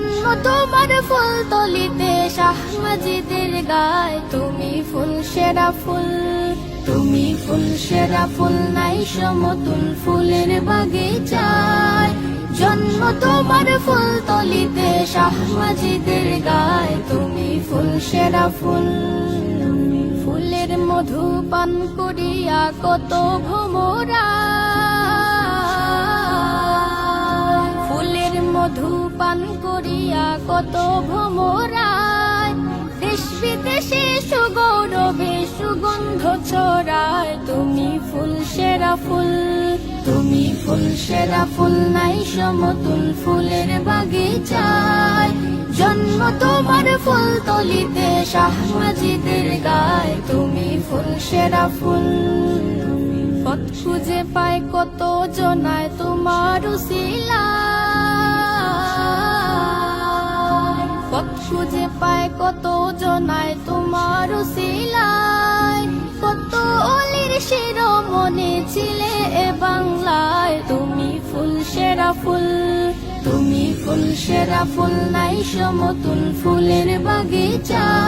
জন্ম তোমার ফুল তলিতে শাহ মজিদের গায়। তুমি ফুল, সেরা ফুল। তুমি ফুল, সেরা ফুল নাই সমতুল ফুলের বাগিচায়। জন্ম তোমার ফুল তলিতে শাহ মজিদের গায়। তুমি ফুল, সেরা ফুল। ফুলের মধু পান করিয়া কত ভোমরা। ফুলের মধু পান করিয়া কত ভোমরায় দেশ বিদেশে সুগৌরবে সুগন্ধ ছড়ায়। তুমি ফুল, সেরা ফুল, তুমি ফুল, সেরা ফুল, নাই সমতুল ফুলের বাগিচায়। জন্ম তোমার ফুল তলিতে শাহ মাজিদের গায়। তুমি ফুল, সেরা ফুল পথ খুঁজে পায় কত জনায় তোমার উসিলা খুঁজে পায় কত জনায় তোমার উসিলায় কত অলির শিরোমণি ছিলে এ বাংলায়। তুমি ফুল, সেরা ফুল, তুমি ফুল, সেরা ফুল, নাই সমতুল ফুলের জন্ম